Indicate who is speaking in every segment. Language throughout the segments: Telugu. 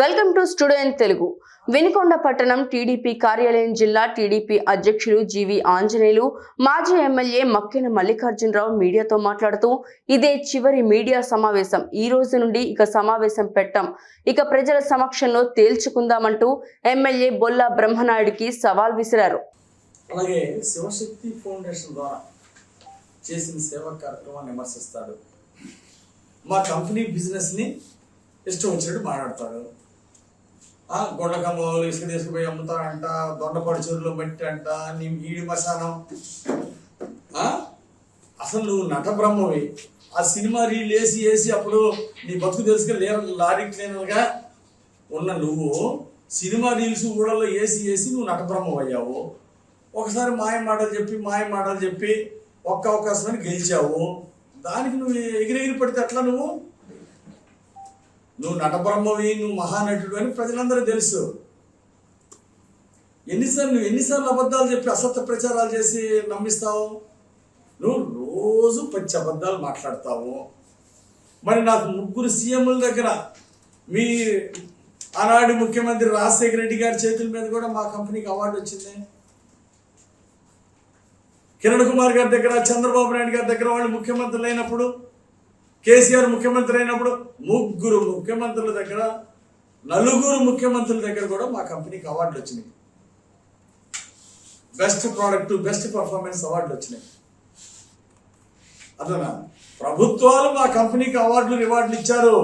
Speaker 1: Welcome to student Telugu. Vinukonda పట్టణం టీడీపీ కార్యాలయం జిల్లా టీడీపీ అధ్యక్షులు జీవి ఆంజనేయులు మాజీ ఎమ్మెల్యే మక్కిన మల్లికార్జునరావు మీడియాతో మాట్లాడుతూ ఇదే చివరి మీడియా సమావేశం. ఈ రోజు నుండి ఇక సమావేశం పెట్టం. ఇక ప్రజల సమక్షంలో తేల్చుకుందామంటూ ఎమ్మెల్యే బొల్ల బ్రహ్మనాయుడికి సవాల్ విసిరారు.
Speaker 2: అలాగే శివశక్తి ఫౌండేషన్ ద్వారా చేసిన సేవా కార్యక్రమాన్ని విమర్శిస్తాడు. మా కంపెనీ బిజినెస్ని ఇష్టం వచ్చినట్టు మాట్లాడతాడు. ఆ, గొడ్లకమ్మలు ఇసుక తీసుకుపోయి అమ్ముతారంట దొండపడి చెరువులో మట్టి అంట నీ ఈడి మశానం. అసలు నువ్వు నట బ్రహ్మవి ఆ సినిమా రీల్ వేసి వేసి అప్పుడు నీ బతుకు తెలుసుకుని లేర లారీ క్లీనర్గా ఉన్న నువ్వు సినిమా రీల్స్ ఊళ్ళలో వేసి వేసి నువ్వు నట బ్రహ్మం అయ్యావు ఒకసారి మాయ మాటలు చెప్పి మాయ మాటలు చెప్పి ఒక్క అవకాశమని గెలిచావు. దానికి నువ్వు ఎగిరెగిరి పడితే ఎట్లా నువ్వు? నువ్వు నటబ్రహ్మవి నువ్వు మహానటుడు అని ప్రజలందరూ తెలుసు. ఎన్నిసార్లు నువ్వు ఎన్నిసార్లు అబద్ధాలు చెప్పి అసత్య ప్రచారాలు చేసి నమ్మిస్తావు? నువ్వు రోజు పచ్చి అబద్ధాలు మాట్లాడతావు. మరి నాకు ముగ్గురు సీఎంల దగ్గర మీ ఆనాడు ముఖ్యమంత్రి రాజశేఖర రెడ్డి గారి చేతుల మీద కూడా మా కంపెనీకి అవార్డు వచ్చింది. కిరణ్ కుమార్ గారి దగ్గర చంద్రబాబు నాయుడు గారి దగ్గర వాళ్ళు ముఖ్యమంత్రులు అయినప్పుడు కేసీఆర్ ముఖ్యమంత్రి అయినప్పుడు ముగ్గురు ముఖ్యమంత్రుల దగ్గర నలుగురు ముఖ్యమంత్రుల దగ్గర కూడా మా కంపెనీకి అవార్డులు వచ్చినాయి. బెస్ట్ ప్రోడక్ట్ బెస్ట్ పర్ఫార్మెన్స్ అవార్డులు వచ్చినాయి. అదనా? ప్రభుత్వాలు మా కంపెనీకి అవార్డులు రివార్డులు ఇచ్చారు.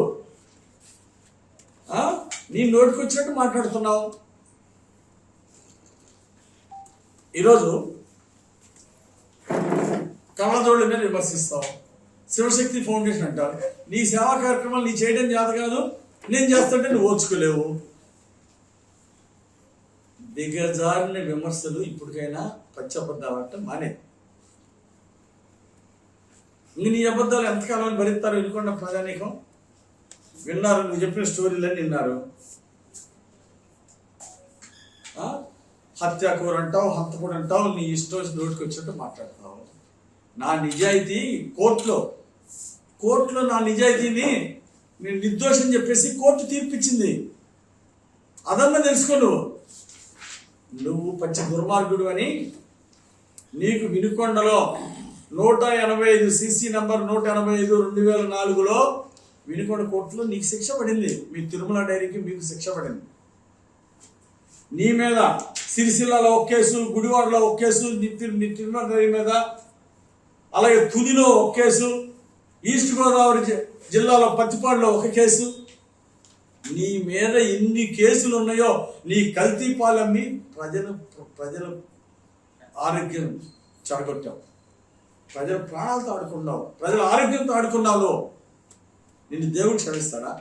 Speaker 2: నీ నోటికి వచ్చినట్టు మాట్లాడుతున్నావు. ఈరోజు కళ్ళజోళ్ళ మీద విమర్శిస్తావు. శివశక్తి ఫౌండేషన్ అంటారు. నీ సేవా కార్యక్రమాలు నీ చేయడం చేత కాదు నేను చేస్తుంటే నువ్వు ఓచుకోలేవు. దిగజారిన విమర్శలు ఇప్పటికైనా పచ్చి అబద్ధాలు అంటే మానే. ఇంక నీ అబద్ధాలు ఎంతకాలం భరిస్తారు వినుకున్న ప్రజానీకం? విన్నారు నువ్వు చెప్పిన స్టోరీలన్నీ విన్నారు. హత్యాకూర అంటావు హంతకుడు అంటావు నీ ఇష్టం వచ్చి నోటికి వచ్చినట్టు మాట్లాడతావు నా నిజాయితీ కోర్టులో కోర్టులో నా నిజాయితీని నేను నిర్దోషం చెప్పేసి కోర్టు తీర్పిచ్చింది. అదన్నా తెలుసుకో నువ్వు నువ్వు పచ్చి దుర్మార్గుడు అని నీకు వినుకొండలో నూట ఎనభై ఐదు సిసి నంబర్ నూట ఎనభై ఐదు రెండు వేల నాలుగులో వినుకొండ కోర్టులో నీకు శిక్ష పడింది. మీ తిరుమల డైరీకి మీకు శిక్ష పడింది. నీ మీద సిరిసిల్లలో ఒక కేసు గుడివాడలో ఒక కేసు తిరు- నీ తిరుమల డైరీ మీద అలాగే తునిలో ఒక కేసు ఈస్ట్ గోదావరి జిల్లాలో పత్తిపాడులో ఒక కేసు. నీ మీద ఎన్ని కేసులు ఉన్నాయో నీ కల్తీ పాలమ్మి ప్రజలు ప్రజల ఆరోగ్యం చెడగొట్టావు ప్రజల ప్రాణాలతో ఆడుకున్నావు. ప్రజల ఆరోగ్యంతో ఆడుకున్నావు. నిన్ను దేవుడు క్షమిస్తాడా?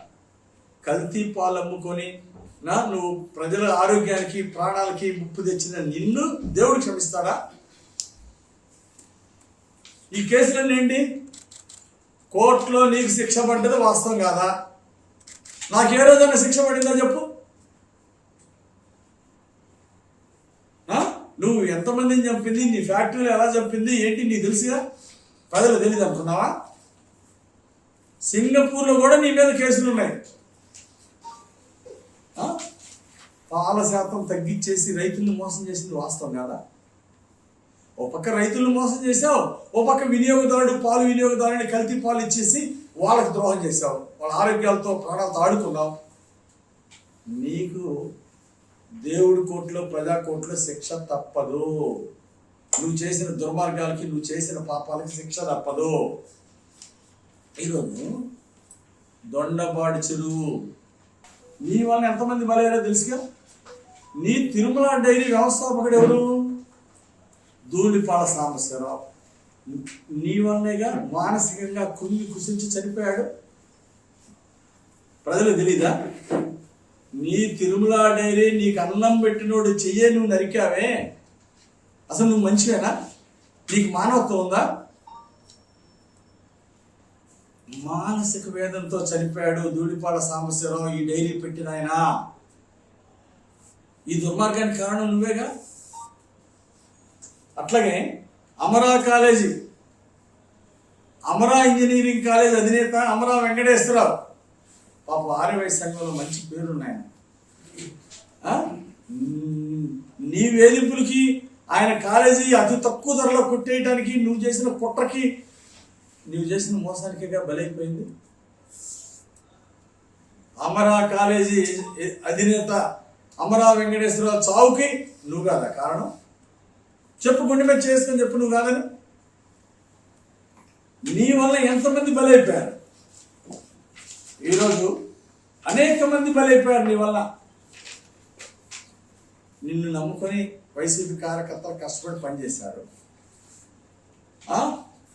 Speaker 2: కల్తీ అమ్ముకొని నా నువ్వు ప్రజల ఆరోగ్యానికి ప్రాణాలకి ముప్పు తెచ్చిన నిన్ను దేవుడు క్షమిస్తాడా? ఈ కేసులన్నీ ఏంటి? కోర్టులో నీకు శిక్ష పడ్డది వాస్తవం కాదా? నాకు ఏ రోజైనా శిక్ష పడిందో చెప్పు? నువ్వు ఎంతమందిని చంపింది నీ ఫ్యాక్టరీలో ఎలా చంపింది ఏంటి నీకు తెలుసుగా? ప్రజలు తెలియదు అనుకున్నావా? సింగపూర్లో కూడా నీ మీద కేసులు ఉన్నాయి. పాల శాతం తగ్గించేసి రైతుల్ని మోసం చేసింది వాస్తవం కాదా? ఓ పక్క రైతులను మోసం చేసావు ఓ పక్క వినియోగదారుడు పాలు వినియోగదారుని కల్తీ పాలు ఇచ్చేసి వాళ్ళకి ద్రోహం చేసావు వాళ్ళ ఆరోగ్యాలతో ప్రాణాలతో ఆడుకున్నావు. నీకు దేవుడి కోర్టులో ప్రజా కోర్టులో శిక్ష తప్పదు. నువ్వు చేసిన దుర్మార్గాలకి నువ్వు చేసిన పాపాలకి శిక్ష తప్పదు. ఈరోజు దొండపాడి చెరువు నీ వల్ల ఎంతమంది బలయ్యారో తెలుసుగా? నీ తిరుమల డైరీ వ్యవస్థాపకుడు ఎవరు? ధూళిపాల సాంబశివరావు. నీ వల్లేగా మానసికంగా కుంగి కుసించి చనిపోయాడు. ప్రజలు తెలీదా? నీ తిరుమల డైరీ నీకు అన్నం పెట్టినోడు చెయ్యే నువ్వు నరికావే. అసలు నువ్వు మంచివేనా నీకు మానవత్వం ఉందా? మానసిక వేదంతో చనిపోయాడు ధూళిపాల సాంబశివరావు ఈ డైరీ పెట్టిన ఆయన. ఈ దుర్మార్గానికి కారణం నువ్వేగా? అట్లాగే Amara college Amara engineering college అధినేత అమరా వెంకటేశ్వరరావు. పాప ఆర్యవై సంఘంలో మంచి పేరున్నాయి. నీ వేధింపులకి ఆయన కాలేజీ అతి తక్కువ ధరలో కొట్టేయడానికి నువ్వు చేసిన కుట్రకి నువ్వు చేసిన మోసానికిగా బలైపోయింది? అమరా కాలేజీ అధినేత అమరా వెంకటేశ్వరరావు చావుకి నువ్వు కాదా కారణం? చెప్పు గుండె మీద చేసుకుని చెప్పు నువ్వు కాదని. నీ వల్ల ఎంతమంది బలైపోయారు? ఈరోజు అనేక మంది బలైపోయారు నీ వల్ల నిన్ను నమ్ముకొని వైసీపీ కార్యకర్తలు కష్టపడి పనిచేశారు.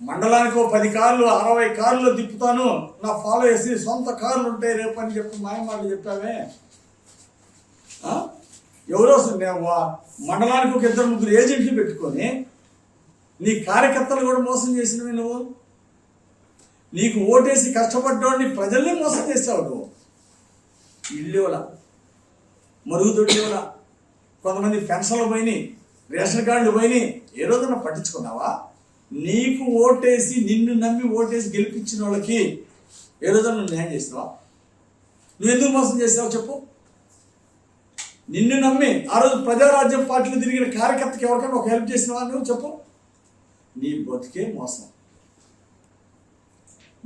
Speaker 2: మండలానికి ఓ పది కార్లు అరవై కార్లు తిప్పుతాను. నా ఫాలో చేసి సొంత కార్లు ఉంటాయి రేపు అని చెప్పి మాయమాటలు చెప్పావే. ఎవరో అసలు మండలానికి ఒక ఇద్దరు ముగ్గురు ఏజెంట్లు పెట్టుకొని నీ కార్యకర్తలు కూడా మోసం చేసినవి నువ్వు. నీకు ఓటేసి కష్టపడ్డోడిని ప్రజల్ని మోసం చేసావు నువ్వు. ఇల్లు మరుగుదొడ్డేవల కొంతమంది పెన్షన్లు పోయినాయి రేషన్ కార్డులు పోయినాయి ఏ రోజున పట్టించుకున్నావా? నీకు ఓటేసి నిన్ను నమ్మి ఓటేసి గెలిపించిన వాళ్ళకి ఏ రోజున న్యాయం చేసినావా? నువ్వు ఎందుకు మోసం చేసావు చెప్పు. నిన్ను నమ్మి ఆ రోజు ప్రజారాజ్యం పార్టీలు తిరిగిన కార్యకర్తకి ఎవరికైనా ఒక హెల్ప్ చేసిన నువ్వు చెప్పు? నీ బతికే మోసం.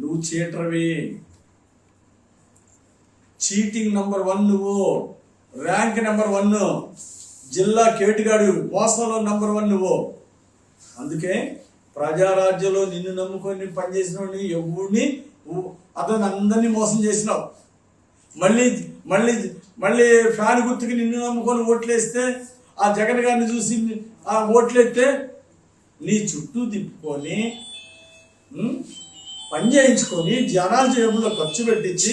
Speaker 2: నువ్వు చీటర్వి. చీటింగ్ నంబర్ వన్ నువ్వు. Rank number one. జిల్లా కేటుగాడు మోసంలో నంబర్ వన్ నువ్వు. అందుకే ప్రజారాజ్యంలో నిన్ను నమ్ముకొని పనిచేసిన ఎవరిని అతను అందరినీ మోసం చేసినావు. మళ్ళీ మళ్ళీ మళ్ళీ ఫ్యాన్ గుర్తుకి నిన్ను నమ్ముకొని ఓట్లేస్తే ఆ జగన్ గారిని చూసి ఆ ఓట్లేస్తే నీ చుట్టూ తిప్పుకొని పని చేయించుకొని జనాల జేబుల్లో ఖర్చు పెట్టించి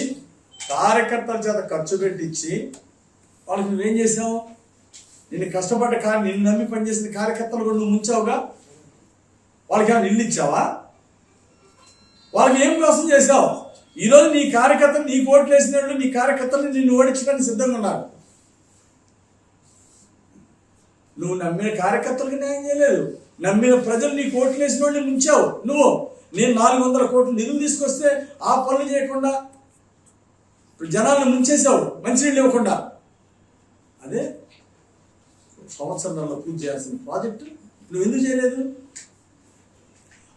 Speaker 2: కార్యకర్తల చేత ఖర్చు పెట్టించి వాళ్ళకి నువ్వేం చేసావు? నిన్ను కష్టపడ్డ కానీ నిన్ను నమ్మి పనిచేసిన కార్యకర్తలు కూడా నువ్వు ముంచావుగా? వాళ్ళకి ఏమైనా ఇల్లు ఇచ్చావా? వాళ్ళకి ఏం కోసం చేసావు? ఈరోజు నీ కార్యకర్తలు నీ ఓట్లు వేసిన వాళ్ళు నీ కార్యకర్తలు నిన్ను ఓడించడానికి సిద్ధంగా ఉన్నారు. నువ్వు నమ్మిన కార్యకర్తలకు న్యాయం చేయలేదు. నమ్మిన ప్రజలు నీ కోట్లు వేసిన వాళ్ళని ముంచావు. నువ్వు నేను నాలుగు వందల కోట్లు నిధులు తీసుకొస్తే ఆ పనులు చేయకుండా ఇప్పుడు జనాలను ముంచేసావు మంచినీళ్ళు ఇవ్వకుండా. అదే సంవత్సరంలో పూర్తి చేయాల్సిన ప్రాజెక్టు. నువ్వు ఎందుకు చేయలేదు?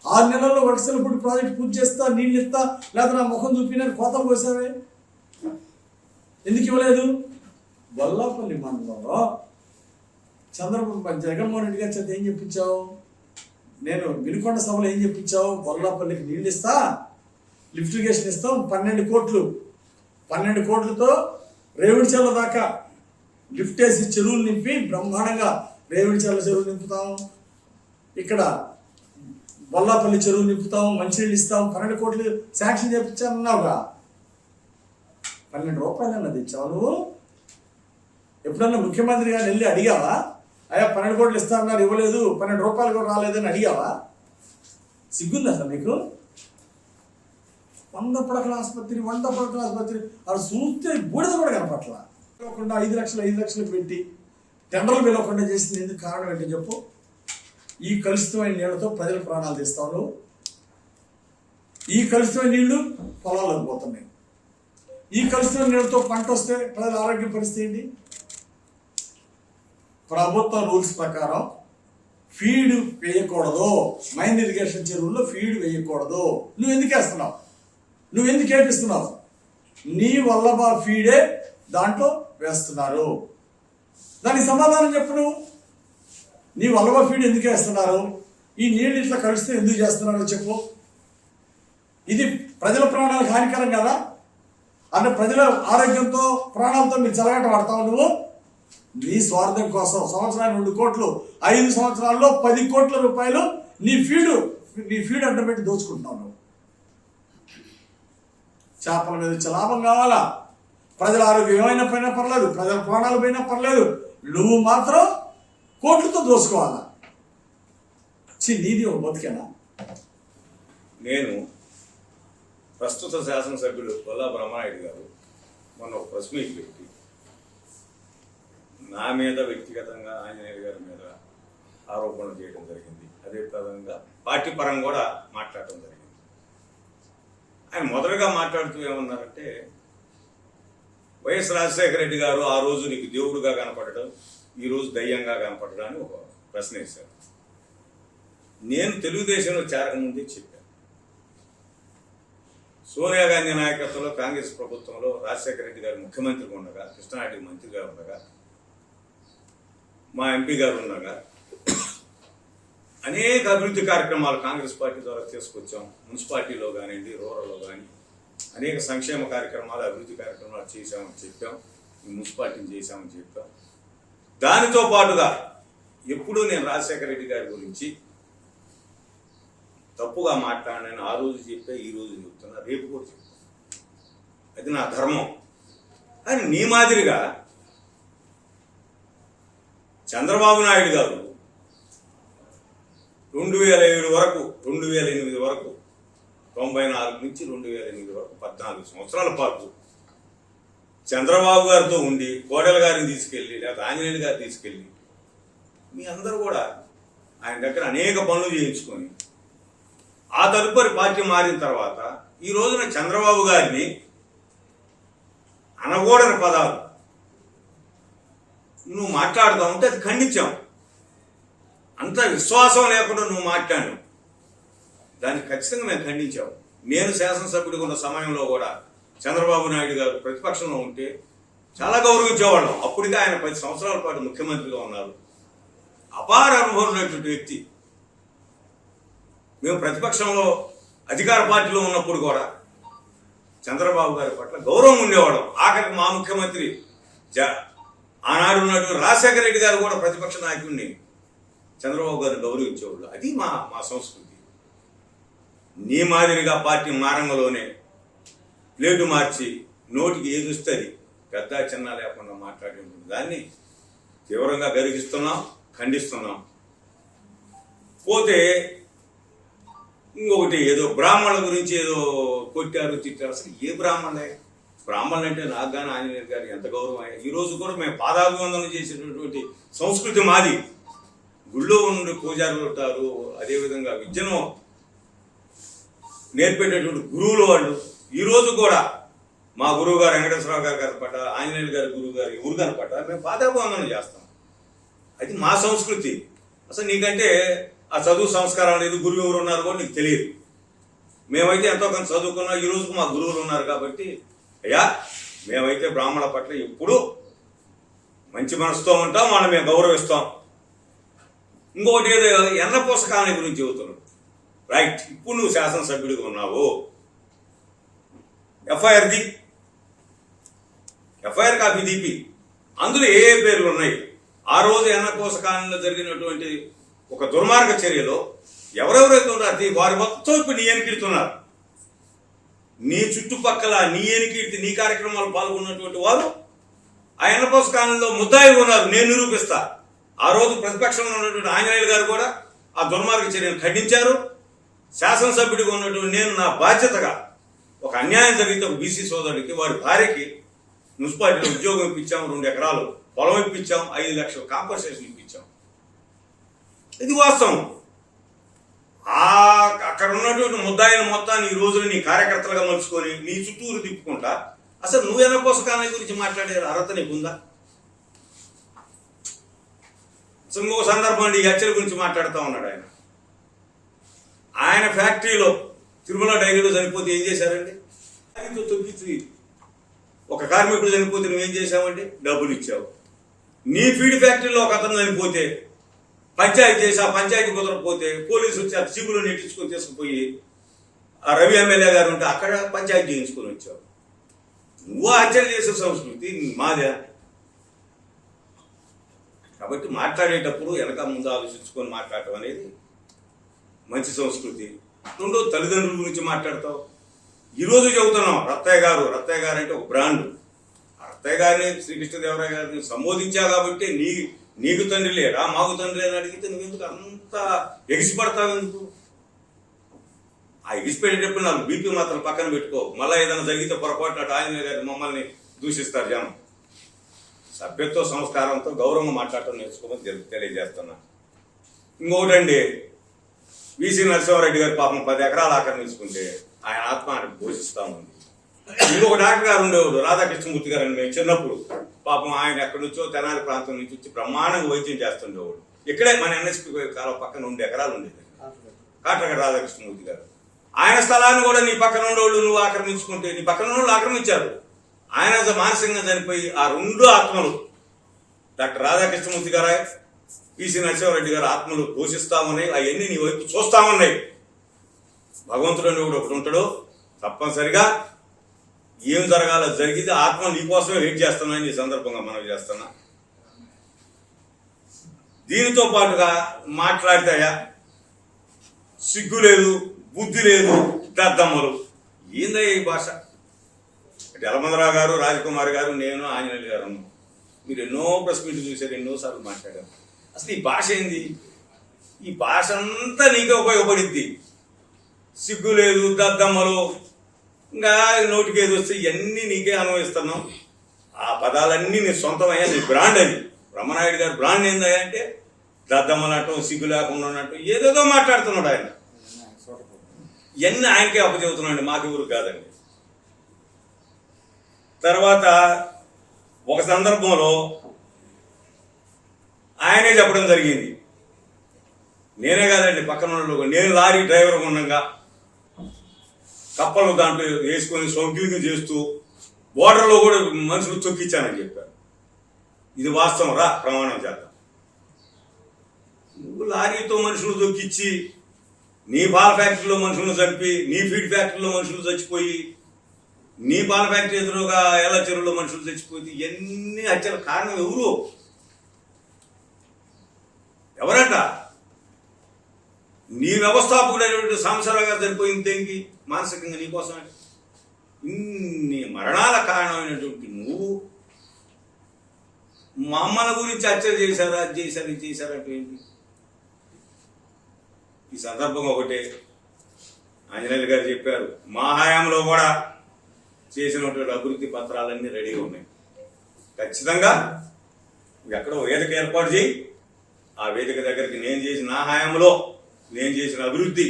Speaker 2: ఆరు నెలల్లో వర్షలపూడి ప్రాజెక్ట్ పూర్తి చేస్తా నీళ్ళు ఇస్తా లేదా నా ముఖం చూపి కోతలు పోసావే ఎందుకు ఇవ్వలేదు? వల్లాపల్లి మండలంలో చంద్రబాబు జగన్మోహన్ రెడ్డి గారి చేత ఏం చెప్పించావు? నేను వినుకొండ సభలో ఏం చెప్పించావు? బొల్లాపల్లికి నీళ్ళు ఇస్తా లిఫ్ట్ ఇరిగేషన్ ఇస్తాం పన్నెండు కోట్లు. పన్నెండు కోట్లతో రేవుడిచెర్ల దాకా లిఫ్ట్ వేసి చెరువులు నింపి బ్రహ్మాండంగా రేవుడిచెర్ల చెరువులు నింపుతాం. ఇక్కడ బొల్లాపల్లి చెరువు నింపుతాం మంచినీళ్ళు ఇస్తాం పన్నెండు కోట్లు శాంక్షన్ చేపించానన్నావుగా పన్నెండు రూపాయలు అన్నది చాలు నువ్వు? ఎప్పుడన్నా ముఖ్యమంత్రి గారిని వెళ్ళి అడిగావా? అయ్యా పన్నెండు కోట్లు ఇస్తా అన్నారు ఇవ్వలేదు పన్నెండు రూపాయలు కూడా రాలేదని అడిగావా? సిగ్గుంది అసలు మీకు? వంద పడకల ఆసుపత్రి వంద పడకల ఆసుపత్రి అది చూస్తే బూడిద కూడా కనపట్ల ఐదు లక్షలు ఐదు లక్షలు పెట్టి టెండర్లు పిలవకుండా చేసింది ఎందుకు కారణం ఏంటి చెప్పు. ఈ కలుషితమైన నీళ్ళతో ప్రజలు ప్రాణాలు తీస్తారు ఈ కలుషితమైన నీళ్ళు పొలాలకు పోతున్నాయి. ఈ కలుషితమైన నీళ్ళతో పంట వస్తే ప్రజల ఆరోగ్య పరిస్థితి ఏంటి? ప్రభుత్వ రూల్స్ ప్రకారం ఫీడ్ వేయకూడదు. మైన్ ఇరిగేషన్ చెరువుల్లో ఫీడ్ వేయకూడదు. నువ్వు ఎందుకు వేస్తున్నావు? నువ్వు ఎందుకు ఏపిస్తున్నావు? నీ వల్ల ఫీడే దాంట్లో వేస్తున్నారు. దానికి సమాధానం చెప్పు నువ్వు. నీ వల్లభ ఫీడ్ ఎందుకు వేస్తున్నారు ఈ నీళ్ళు ఇట్లా కలిస్తే ఎందుకు చేస్తున్నారో చెప్పు. ఇది ప్రజల ప్రాణాలకు హానికరం కదా? అంటే ప్రజల ఆరోగ్యంతో ప్రాణాలతో మీరు చెలగాట పడతావు నువ్వు? నీ స్వార్థం కోసం సంవత్సరానికి రెండు కోట్లు ఐదు సంవత్సరాల్లో పది కోట్ల రూపాయలు నీ ఫీడు నీ ఫీడ్ అడ్డం పెట్టి దోచుకుంటున్నావు నువ్వు. చేపల మీద వచ్చే లాభం కావాలా? ప్రజల ఆరోగ్యం ఏమైనా పోయినా పర్లేదు ప్రజల ప్రాణాలు పోయినా పర్లేదు. నువ్వు మాత్రం కోట్లతో దోసుకోవాలా చి నీది ఒక బతికేనా?
Speaker 3: నేను ప్రస్తుత శాసనసభ్యుడు కొల్లా బ్రహ్మాయుడు గారు మొన్న ఒక ప్రెస్ మీట్ పెట్టి నా మీద వ్యక్తిగతంగా ఆంజనేయుడు గారి మీద ఆరోపణలు చేయడం జరిగింది. అదే విధంగా పార్టీ పరంగా కూడా మాట్లాడటం జరిగింది. ఆయన మొదటగా మాట్లాడుతూ ఏమన్నారంటే వైఎస్ రాజశేఖర రెడ్డి గారు ఆ రోజు నీకు దేవుడుగా కనపడడం ఈ రోజు దయ్యంగా కనపడడానికి ఒక ప్రశ్న వేశారు. నేను తెలుగుదేశంలో చేరకముందే చెప్పాను. సోనియా గాంధీ నాయకత్వంలో కాంగ్రెస్ ప్రభుత్వంలో రాజశేఖర రెడ్డి గారు ముఖ్యమంత్రిగా ఉండగా కృష్ణారెడ్డి మంత్రిగా ఉండగా మా ఎంపీ గారు ఉండగా అనేక అభివృద్ధి కార్యక్రమాలు కాంగ్రెస్ పార్టీ ద్వారా తీసుకొచ్చాం. మున్సిపాలిటీలో కానివ్వండి రూరల్లో కానీ అనేక సంక్షేమ కార్యక్రమాలు అభివృద్ధి కార్యక్రమాలు చేశామని చెప్పాం. మున్సిపాలిటీని చేశామని చెప్పాం. దానితో పాటుగా ఎప్పుడూ నేను రాజశేఖర రెడ్డి గారి గురించి తప్పుగా మాట్లాడినని ఆ రోజు చెప్పే ఈ రోజు చెప్తున్నా రేపు కూడా చెప్తాను అది నా ధర్మం. కానీ నీ మాదిరిగా చంద్రబాబు నాయుడు గారు రెండు వేల ఏడు వరకు రెండు వేల ఎనిమిది వరకు తొంభై నాలుగు నుంచి రెండు వేల ఎనిమిది వరకు పద్నాలుగు సంవత్సరాల పాటు చంద్రబాబు గారితో ఉండి కోడెల గారిని తీసుకెళ్ళి లేదా ఆంజనేయులు గారు తీసుకెళ్ళి మీ అందరూ కూడా ఆయన దగ్గర అనేక పనులు చేయించుకొని ఆ తదుపరి పార్టీ మారిన తర్వాత ఈ రోజున చంద్రబాబు గారిని అనగూడని పదాలు. నువ్వు మాట్లాడుతూ ఉంటే అది ఖండించాం. అంత విశ్వాసం లేకుండా నువ్వు మాట్లాడు దాన్ని ఖచ్చితంగా మేము ఖండించాం. నేను శాసనసభ్యుడికి ఉన్న సమయంలో కూడా చంద్రబాబు నాయుడు గారు ప్రతిపక్షంలో ఉంటే చాలా గౌరవించేవాళ్ళం. అప్పటికే ఆయన పది సంవత్సరాల పాటు ముఖ్యమంత్రిగా ఉన్నారు. అపార అనుభవం వ్యక్తి. మేము ప్రతిపక్షంలో అధికార పార్టీలో ఉన్నప్పుడు కూడా చంద్రబాబు గారి పట్ల గౌరవం ఉండేవాళ్ళం. ఆఖరికి మా ముఖ్యమంత్రి జ ఆనాడు ఉన్నటువంటి రాజశేఖర రెడ్డి గారు కూడా ప్రతిపక్ష నాయకుడిని చంద్రబాబు గారిని గౌరవించేవాళ్ళు. అది మా మా సంస్కృతి. నీ మాదిరిగా పార్టీ మారంగంలోనే ప్లేటు మార్చి నోటికి ఏది వస్తుంది పెద్ద చిన్న లేకుండా మాట్లాడే ఉంటుంది. దాన్ని తీవ్రంగా గరిగిస్తున్నాం ఖండిస్తున్నాం. పోతే ఇంకొకటి ఏదో బ్రాహ్మణుల గురించి ఏదో కొట్టారు తిట్టారు. అసలు ఏ బ్రాహ్మణే బ్రాహ్మణులు? అంటే నాకు కానీ ఆంజనేయులు గారు ఎంత గౌరవం అయ్యా. ఈ రోజు కూడా మేము పాదాభివందనం చేసేటటువంటి సంస్కృతి మాది. గుళ్ళో ఉండి పూజారులు ఉంటారు అదేవిధంగా విద్యను నేర్పేటటువంటి గురువులు వాళ్ళు. ఈరోజు కూడా మా గురువు గారు వెంకటేశ్వరరావు గారు కనపడ్డ ఆంజనేయులు గారి గురువు గారు ఎవరు కనపడ్డ మేము పాదాభివందనం చేస్తాం. అది మా సంస్కృతి. అసలు నీకంటే ఆ చదువు సంస్కారం లేదు గురువు ఎవరు ఉన్నారు కూడా నీకు తెలియదు. మేమైతే ఎంతో కొంత చదువుకున్నాం. ఈ రోజుకు మా గురువులు ఉన్నారు కాబట్టి అయ్యా మేమైతే బ్రాహ్మణ పట్ల ఎప్పుడూ మంచి మనసుతో ఉంటాం వాళ్ళని మేము గౌరవిస్తాం. ఇంకొకటి ఏదో ఎన్న పుస్తకాన్ని గురించి చెబుతున్నాడు. రైట్ ఇప్పుడు నువ్వు శాసనసభ్యుడిగా ఉన్నావు. FIR the. ఎఫ్ఐఆర్ కాపీ దీపి. అందులో ఏ ఏ పేర్లు ఉన్నాయి? ఆ రోజు ఎన్నకోసకాలంలో జరిగినటువంటి ఒక దుర్మార్గ చర్యలో ఎవరెవరైతే ఉన్నారు అది వారి మొత్తం ఇప్పుడు నీ ఎనికిడుతున్నారు. నీ చుట్టుపక్కల నీ ఎనికిడితే నీ కార్యక్రమాలు పాల్గొన్నటువంటి వారు ఆ ఎన్నపోసకాలంలో ముద్దాయి ఉన్నారు నేను నిరూపిస్తా. ఆ రోజు ప్రతిపక్షంలో ఉన్నటువంటి ఆంజనేయులు గారు కూడా ఆ దుర్మార్గ చర్యను ఖండించారు. శాసనసభ్యుడిగా ఉన్నటువంటి నేను నా బాధ్యతగా ఒక అన్యాయం జరిగితే ఒక బీసీ సోదరుడికి వారి భార్యకి మున్సిపాలిటీలో ఉద్యోగం ఇప్పించాం రెండు ఎకరాలు పొలం ఇప్పించాం ఐదు లక్షలు కాంపన్సేషన్ ఇప్పించాం. ఇది వాస్తవం. ఆ అక్కడ ఉన్నటువంటి ముద్దాయిల మొత్తాన్ని ఈ రోజున నీ కార్యకర్తలుగా మలుచుకొని నీ చుట్టూరు తిప్పుకుంటా అసలు నువ్వేనా పోషకాల గురించి మాట్లాడే అర్హత నీకుందా ఇంకొక సందర్భం ఈ హత్యల గురించి మాట్లాడుతూ ఉన్నాడు ఆయన. ఆయన ఫ్యాక్టరీలో తిరుమల డైరీలో చనిపోతే ఏం చేశారండి? ఆయనతో తొక్కి ఒక కార్మికుడు చనిపోతే నువ్వేం చేశావండి? డబ్బులు ఇచ్చావు. నీ ఫీడ్ ఫ్యాక్టరీలో ఒక అతను చనిపోతే పంచాయతీ చేసి ఆ పంచాయతీ కుదరకపోతే పోలీసు వచ్చి ఆ చీపులు నెట్టించుకొని తీసుకుపోయి ఆ రవి ఎమ్మెల్యే గారు ఉంటే అక్కడ పంచాయతీ చేయించుకొని వచ్చావు. నువ్వు హత్యలు చేసే సంస్కృతి మాదే. కాబట్టి మాట్లాడేటప్పుడు వెనక ముందు ఆలోచించుకొని మాట్లాడటం అనేది మంచి సంస్కృతి. రెండో తల్లిదండ్రుల గురించి మాట్లాడతావు? ఈరోజు చెబుతున్నాం రత్తయ్య గారు రత్తయ్య గారు అంటే ఒక బ్రాండ్. రత్తయ్య గారిని శ్రీకృష్ణదేవరాయ గారిని సంబోధించా కాబట్టి నీ నీకు తండ్రి లేరా మాకు తండ్రి అని అడిగితే నువ్వెందుకు అంత ఎగిసిపడతావు ఎందుకు? ఆ ఎగిసిపెట్టేటప్పుడు నాకు బీపీ మాత్రం పక్కన పెట్టుకో. మళ్ళీ ఏదైనా జరిగితే పొరపాటు ఆయన గారు మమ్మల్ని దూషిస్తారు జనం. సభ్యత్వ సంస్కారంతో గౌరవంగా మాట్లాడటం నేర్చుకోమని తెలి- తెలియజేస్తున్నా. ఇంకొకటండి విసి నరసింహారెడ్డి గారు పాపం పది ఎకరాలు ఆక్రమించుకుంటే ఆయన ఆత్మ ఆయనకు పోషిస్తా ఉంది. ఇంకొక డాక్టర్ గారు ఉండేవాడు రాధాకృష్ణమూర్తి గారు అని మేము చిన్నప్పుడు. పాపం ఆయన ఎక్కడి నుంచో తెనాలి ప్రాంతం నుంచి వచ్చి బ్రహ్మాండంగా వైద్యం చేస్తుండేవాడు. ఇక్కడే మన ఎన్ఎస్పి కాలం పక్కన ఉండే ఎకరాలు ఉండేది కాట్రగడ రాధాకృష్ణమూర్తి గారు. ఆయన స్థలాన్ని కూడా నీ పక్కన ఉండేవాళ్ళు నువ్వు ఆక్రమించుకుంటే నీ పక్కన వాళ్ళు ఆక్రమించారు. ఆయన మానసికంగా చనిపోయి ఆ రెండు ఆత్మలు. డాక్టర్ రాధాకృష్ణమూర్తి గారు పిసి నరసింహారెడ్డి గారు ఆత్మలు ఘోషిస్తా ఉన్నాయి అవన్నీ నీ వైపు చూస్తా ఉన్నాయి. భగవంతుడు అని ఒకడు ఒకటి ఉంటాడు. తప్పనిసరిగా ఏం జరగాలో జరిగితే ఆత్మ నీకోసమే వెయిట్ చేస్తున్నాను ఈ సందర్భంగా మనం చేస్తున్నా. దీనితో పాటుగా మాట్లాడితేయా సిగ్గు లేదు బుద్ధి లేదు దద్దమ్మలు. ఏందయ్య ఈ భాష? యలమందరావు గారు రాజకుమార్ గారు నేను ఆంజనేయులు గారు మీరు ఎన్నో ప్రెస్ మీట్లు చూశారు ఎన్నోసార్లు మాట్లాడారు. అసలు ఈ భాష ఏంది? ఈ భాష అంతా నీకే ఉపయోగపడిద్ది. సిగ్గు లేదు దద్దమ్మలు ఇంకా నోటికి ఏది వస్తే ఇవన్నీ నీకే అనుభవిస్తున్నాం. ఆ పదాలన్నీ నీ సొంతమయ్యా నీ బ్రాండ్ అది. బ్రహ్మనాయుడు గారి బ్రాండ్ ఏందయ్యా అంటే దద్దమ్మనటం సిగ్గు లేకుండా ఉన్నట్టు ఏదేదో మాట్లాడుతున్నాడు ఆయన. ఇవన్నీ ఆయనకే అప్పచెబుతున్నాడు ఊరు కాదండి. తర్వాత ఒక సందర్భంలో ఆయనే చెప్పడం జరిగింది. నేనే కాదండి పక్కన ఉన్న వాళ్ళు, నేను లారీ డ్రైవర్ ఉండగా కప్పలు దాంట్లో వేసుకొని సౌకర్యం చేస్తూ బోర్డర్లో కూడా మనుషులు తొక్కిచ్చానని చెప్పారు. ఇది వాస్తవం రా ప్రమాణం చేద్దాం. నువ్వు లారీతో మనుషులు తొక్కిచ్చి నీ పాల ఫ్యాక్టరీలో మనుషులను చంపి నీ ఫీడ్ ఫ్యాక్టరీలో మనుషులు చచ్చిపోయి నీ పాల ఫ్యాక్టరీ ఎదురుగా ఎలా చెరువులో మనుషులు చచ్చిపోయి ఎన్ని హత్యల కారణం ఎవరు? ఎవరట? నీ వ్యవస్థాపకుడైనటువంటి సంవత్సరాలు గారు చనిపోయింది దేనికి మానసికంగా నీకోసమే ఇన్ని మరణాల కారణమైనటువంటి నువ్వు మా అమ్మల గురించి హత్య చేశారా? అది చేశారు ఇది చేశారు అంటే ఏంటి? ఈ సందర్భంగా ఒకటే ఆంజనేయులు గారు చెప్పారు మా హయాంలో కూడా చేసినటువంటి అభివృద్ధి పత్రాలన్నీ రెడీగా ఉన్నాయి. ఖచ్చితంగా ఎక్కడో వేదిక ఏర్పాటు చేయి. ఆ వేదిక దగ్గరికి నేను చేసిన నా హయాంలో నేను చేసిన అభివృద్ధి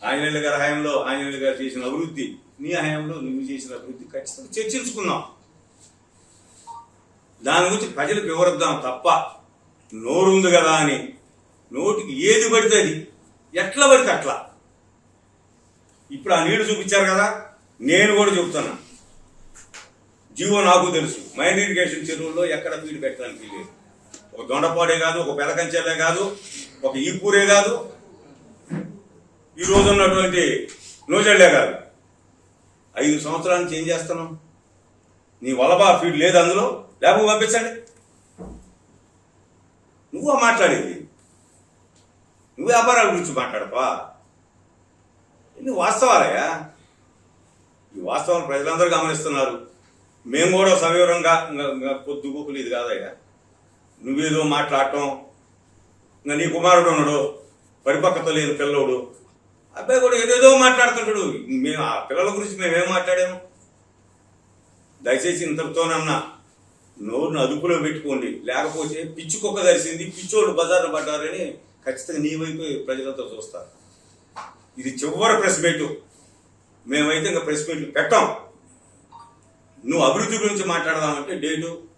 Speaker 3: ఆంజనేయుల గారి హయాంలో ఆంజనేయుల గారు చేసిన అభివృద్ధి నీ హయాంలో నువ్వు చేసిన అభివృద్ధి ఖచ్చితంగా చర్చించుకుందాం దాని గురించి ప్రజలకు వివరిద్దాం తప్ప నోరుంది కదా అని నోటికి ఏది పడితే అది ఎట్లా పడితే అట్లా. ఇప్పుడు ఆ నీళ్ళు చూపించారు కదా నేను కూడా చెప్తున్నా జీవో నాకు తెలుసు మైన్ ఇరిగేషన్ చెరువుల్లో ఎక్కడ ఫీడ్ పెట్టడానికి లేదు ఒక దొండపాడే కాదు ఒక పెదకంచెలే కాదు ఒక ఈపూరే కాదు. ఈ రోజు ఉన్నటువంటి నూజెళ్ళే కాదు ఐదు సంవత్సరాల నుంచి ఏం చేస్తున్నాం? నీ వలబా ఫీడ్ లేదు అందులో లేకపోతే పంపించండి. నువ్వు మాట్లాడేది? నువ్వు వ్యాపారాల గురించి మాట్లాడతావా ఇన్ని వాస్తవాలయ్యా ఈ వాస్తవాలు ప్రజలందరూ గమనిస్తున్నారు. మేము కూడా సవివరంగా ఇంకా- పొద్దు ఇది కాదయ్యా. నువ్వేదో మాట్లాడటం ఇంకా నీ కుమారుడు ఉన్నాడు పరిపక్వత లేని పిల్లోడు. అబ్బాయి కూడా ఏదేదో మాట్లాడుతుంటాడు. మేము ఆ పిల్లల గురించి మేమేం మాట్లాడాము? దయచేసి ఇంతటితోనన్నా నోరును అదుపులో పెట్టుకోండి. లేకపోతే పిచ్చి కుక్క దరిసింది పిచ్చోళ్ళు బజార్లు పడ్డారని ఖచ్చితంగా నీ వైపు ప్రజలతో చూస్తారు. ఇది చివరి ప్రెస్ మీటు. మేమైతే ఇంకా ప్రెస్ మీట్లు పెట్టాం. నువ్వు అభివృద్ధి గురించి మాట్లాడదామంటే డేటు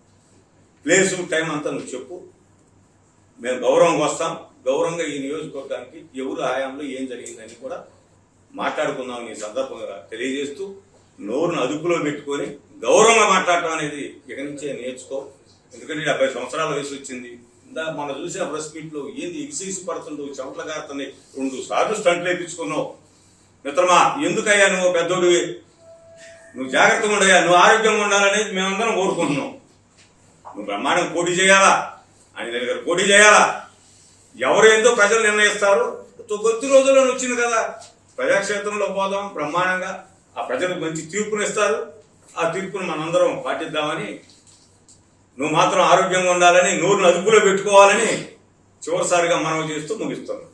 Speaker 3: ప్లేసు టైం అంతా నువ్వు చెప్పు. మేము గౌరవంగా వస్తాం. గౌరవంగా ఈ నియోజకవర్గానికి ఎవరు హయాంలో ఏం జరిగిందని కూడా మాట్లాడుకుందాం ఈ సందర్భంగా తెలియజేస్తూ నోరును అదుపులో పెట్టుకొని గౌరవంగా మాట్లాడటం అనేది ఇక నుంచే నేర్చుకో. ఎందుకంటే డెబ్బై సంవత్సరాల వయసు వచ్చింది. ఇందా మనం చూసిన ప్రెస్ మీట్లో ఏంది ఇగిసిగిసి పడుతుండవు చెమటలు గారుతున్నాయి రెండు సార్లు స్టంట్లు వేయించుకున్నావు. మిత్రమా ఎందుకయ్యా నువ్వు పెద్దోడివి? నువ్వు జాగ్రత్తగా ఉండయ్యా నువ్వు ఆరోగ్యంగా ఉండాలనేది మేమందరం కోరుకుంటున్నాం. నువ్వు బ్రహ్మాండం పోటీ చేయాలా? ఆయన దగ్గర పోటీ చేయాలా? ఎవరు ఏందో ప్రజలు నిర్ణయిస్తారు. తో- కొద్ది రోజుల్లో వచ్చింది కదా. ప్రజాక్షేత్రంలో పోదాం బ్రహ్మాండంగా. ఆ ప్రజలకు మంచి తీర్పునిస్తారు ఆ తీర్పును మనందరం పాటిద్దామని నువ్వు మాత్రం ఆరోగ్యంగా ఉండాలని నోరును అదుపులో పెట్టుకోవాలని చివరిసారిగా మనం చేస్తూ ముగిస్తున్నాం.